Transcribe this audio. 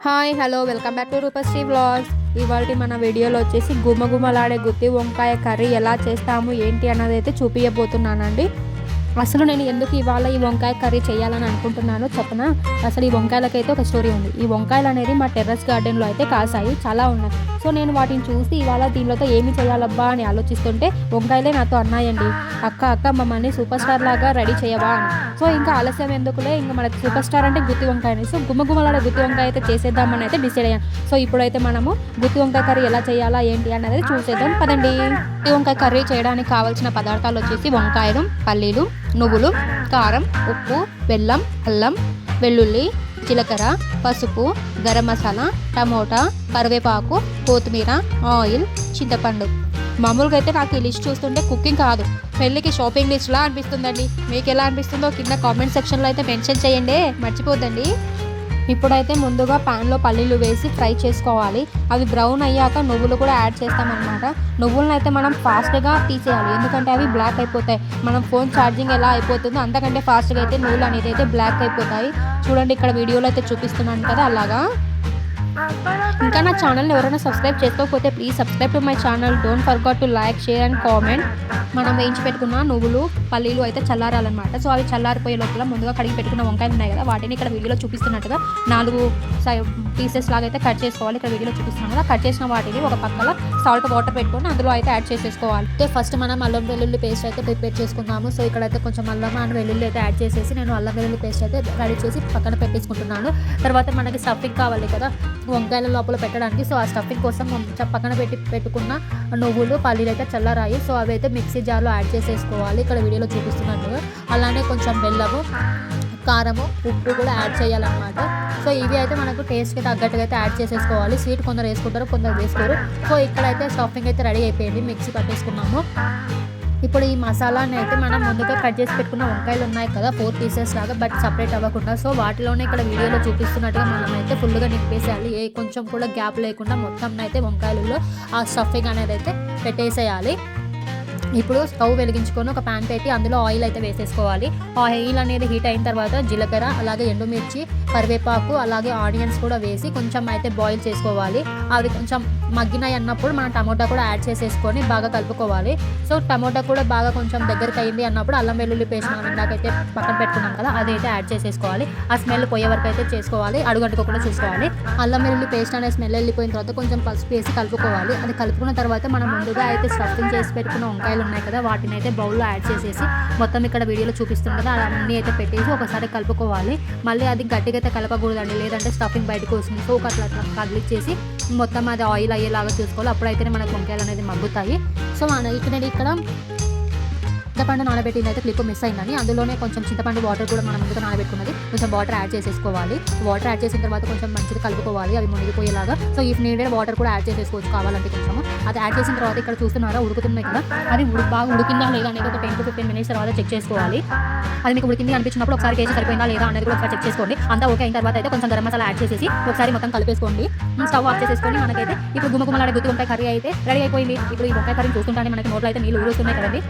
Hi hello welcome back to Roopasri vlogs. ఇవాళ మన వీడియోలో వచ్చేసి గుమ్మగుమ్మలాడే గుత్తి వంకాయ కర్రీ ఎలా చేస్తాము ఏంటి అన్నది అయితే చూపించబోతున్నానండి అసలు నేను ఎందుకు ఇవాళ ఈ వంకాయ కర్రీ చేయాలని అనుకుంటున్నాను చెప్పన? అసలు ఈ వంకాయలకైతే ఒక స్టోరీ ఉంది. ఈ వంకాయలు అనేది మా టెర్రస్ గార్డెన్లో అయితే కాసాయి చాలా ఉన్నాయి. సో నేను వాటిని చూసి ఇవాళ దీనిలో ఏమి చేయాలబ్బా అని ఆలోచిస్తుంటే వంకాయలే నాతో అన్నాయండి. అక్క అక్క మమ్మల్ని సూపర్ స్టార్ లాగా రెడీ చేయవా? అని. సో ఇంకా ఆలస్యం ఎందుకులే? ఇంకా మనకి సూపర్ స్టార్ అంటే గుత్తి వంకాయ అని సో గుమ్మగుమ్మలాడే గుత్తి వంకాయ అయితే చేసేద్దామని అయితే డిసైడ్ అయ్యాను సో ఇప్పుడైతే మనము గుత్తి వంకాయ కర్రీ ఎలా చేయాలా ఏంటి అనేది చూసేద్దాం. పదండి. గుత్తి వంకాయ కర్రీ చేయడానికి కావాల్సిన పదార్థాలు వచ్చేసి వంకాయలు పల్లీలు నువ్వులు కారం ఉప్పు బెల్లం అల్లం వెల్లుల్లి జీలకర్ర పసుపు గరం మసాలా టమోటా కరివేపాకు కొత్తిమీర ఆయిల్ చింతపండు. మామూలుగా అయితే నాకు ఈ లిస్ట్ చూస్తుంటే కుకింగ్ కాదు. పెళ్ళికి షాపింగ్ లిస్ట్లా అనిపిస్తుందండి. మీకు ఎలా అనిపిస్తుందో కింద కామెంట్ సెక్షన్లో అయితే మెన్షన్ చేయండి. మర్చిపోద్దండి. ఇప్పుడైతే ముందుగా ప్యాన్లో పల్లీలు వేసి ఫ్రై చేసుకోవాలి. అవి బ్రౌన్ అయ్యాక నువ్వులు కూడా యాడ్ చేస్తామన్నమాట. నువ్వులను అయితే మనం ఫాస్ట్గా తీసేయాలి. ఎందుకంటే అవి బ్లాక్ అయిపోతాయి. మనం ఫోన్ ఛార్జింగ్ ఎలా అయిపోతుందో అంతకంటే ఫాస్ట్గా అయితే నువ్వులు అనేది అయితే బ్లాక్ అయిపోతాయి. చూడండి ఇక్కడ వీడియోలో అయితే చూపిస్తున్నాను కదా అలాగా. ఇంకా నా ఛానల్ని ఎవరైనా సబ్స్క్రైబ్ చేసుకోకపోతే please subscribe to my channel. Don't forgot to like share and comment మనం వేయించి పెట్టుకున్న నువ్వులు పల్లీలు అయితే చల్లారాలన్నమాట. సో అవి చల్లారిపోయే లోపల ముందుగా కడిగి పెట్టుకున్న వంకాయలు ఉన్నాయి కదా వాటిని ఇక్కడ వీడియోలో చూపిస్తున్నట్టుగా నాలుగు పీసెస్ లాగా అయితే కట్ చేసుకోవాలి. ఇక్కడ వీడియోలో చూపిస్తున్నాం కదా కట్ చేసిన వాటిని ఒక పక్కన సాల్ట్ వాటర్ పెట్టుకొని అందులో అయితే యాడ్ చేసేసుకోవాలి. అయితే ఫస్ట్ మనం అల్లం వెల్లుల్లి పేస్ట్ అయితే ప్రిపేర్ చేసుకున్నాము సో ఇక్కడైతే కొంచెం అల్లం అండ్ వెల్లుల్లి అయితే యాడ్ చేసేసి నేను అల్లం వెల్లుల్లి పేస్ట్ అయితే రెడీ చేసి పక్కన పెట్టేసుకుంటున్నాను. తర్వాత మనకి స్టఫింగ్ కావాలి కదా వంకాయల లోపల పెట్టడానికి. సో ఆ స్టఫింగ్ కోసం కొంచెం పక్కన పెట్టి పెట్టుకున్న నువ్వులు పల్లీలు అయితే చల్లరాయి. సో అవి అయితే మిక్సీ జార్లో యాడ్ చేసేసుకోవాలి. ఇక్కడ వీడియోలో చూపిస్తున్నట్టుగా అలానే కొంచెం బెల్లము కారము ఉప్పు కూడా యాడ్ చేయాలన్నమాట. సో ఇవి అయితే మనకు టేస్ట్కి తగ్గట్టుగా అయితే యాడ్ చేసేసుకోవాలి. స్వీట్ కొందరు వేసుకుంటారు కొందరు వేసుకోరు. సో ఇక్కడైతే స్టఫింగ్ అయితే రెడీ అయిపోయింది. మిక్సీ పట్టేసుకున్నాము. ఇప్పుడు ఈ మసాలాని అయితే మనం ముందుగా కట్ చేసి పెట్టుకున్న వంకాయలు ఉన్నాయి కదా ఫోర్ పీసెస్ లాగా బట్ సపరేట్ అవ్వకుండా. సో వాటిలోనే ఇక్కడ వీడియోలో చూపిస్తున్నట్టుగా మనం అయితే ఫుల్గా నింపేసేయాలి. ఏ కొంచెం కూడా గ్యాప్ లేకుండా మొత్తం అయితే వంకాయలలో ఆ స్టఫింగ్ అనేది అయితే పెట్టేసేయాలి. ఇప్పుడు స్టవ్ వెలిగించుకొని ఒక ప్యాన్ పెట్టి అందులో ఆయిల్ అయితే వేసేసుకోవాలి. ఆయిల్ అనేది హీట్ అయిన తర్వాత జీలకర్ర అలాగే ఎండుమిర్చి కరివేపాకు అలాగే ఆనియన్స్ కూడా వేసి కొంచెం అయితే బాయిల్ చేసుకోవాలి. అవి కొంచెం మగ్గినాయి అన్నప్పుడు మనం టమోటా కూడా యాడ్ చేసేసుకొని బాగా కలుపుకోవాలి. సో టమోటా కూడా బాగా కొంచెం దగ్గరికి అయింది అన్నప్పుడు అల్లం వెల్లుల్లి పేస్ట్ మనం ఇందాకైతే పక్కన పెట్టుకున్నాం కదా అది అయితే యాడ్ చేసేసుకోవాలి. ఆ స్మెల్ పోయే వరకు అయితే చేసుకోవాలి. అడుగంటుకోకుండా చూసుకోవాలి. అల్లం వెల్లుల్లి పేస్ట్ అనే స్మెల్ వెళ్ళిపోయిన తర్వాత కొంచెం పసుపు వేసి కలుపుకోవాలి. అది కలుపుకున్న తర్వాత మనం ముందుగా అయితే స్టఫింగ్ చేసి పెట్టుకున్న వంకాయలు ఉన్నాయి కదా వాటిని అయితే బౌల్లో యాడ్ చేసేసి మొత్తం ఇక్కడ వీడియోలో చూపిస్తుంది కదా అన్నీ అయితే పెట్టేసి ఒకసారి కలుపుకోవాలి. మళ్ళీ అది గట్టిగా అయితే కలపకూడదండి లేదంటే స్టఫింగ్ బయటకు వస్తుంది. సో ఒక అట్లా అట్లా కదిలిచ్చేసి మొత్తం అది ఆయిల్ అయ్యేలాగా చూసుకోవాలి. అప్పుడైతేనే మనకు వంకాయలు అనేది మగ్గుతాయి. సో మన ఇక్కడ ఇక్కడ చింతపండు నానబెట్టింది అయితే క్లిప్ మిస్ అయిందని. అందులోనే కొంచెం చింతపండు వాటర్ కూడా మనం ముందుగా నానబెట్టుకున్నది. కొంచెం వాటర్ యాడ్ చేసేసుకోవాలి. వాటర్ యాడ్ చేసిన తర్వాత కొంచెం మంచిగా కలుపుకోవాలి. అవి మునిగిపోయేలాగా. సో ఇఫ్ నీడెడ్ వాటర్ కూడా యాడ్ చేసేసుకోవచ్చు కావాలంటే కొంచెం. అది యాడ్ చేసిన తర్వాత ఇక్కడ చూస్తున్నారా? ఉడుకుతున్నాయి కదా. అది బాగా ఉడికిందా లేదా అనేది ఒక టెన్ టు ఫిఫ్టీన్ మినిట్స్ తర్వాత చెక్ చేసుకోవాలి. అది మీకు ఉడికింది అనిపించినప్పుడు ఒకసారి కేజీ సరిపోయిందా లేదా అనేది కూడా ఒకసారి చెక్ చేసుకోండి. అంతా ఓకే అయిన తర్వాత అయితే కొంచెం గరం మసాలా యాడ్ చేసేసి ఒకసారి మొత్తం కలిపేసుకోండి. స్టవ్ ఆఫ్ చేసేసుకొని మనకైతే ఇప్పుడు గుమ్మగుమ్మలాడే గుత్తి వంకాయ కర్రీ అయితే రెడీ అయిపోయింది. ఇప్పుడు ఈ వంకాయ కర్రీ చూస్తుంటానే మనకి నోట్లో అయితే నీళ్ళు ఊరుస్తున్నాయి కదండి.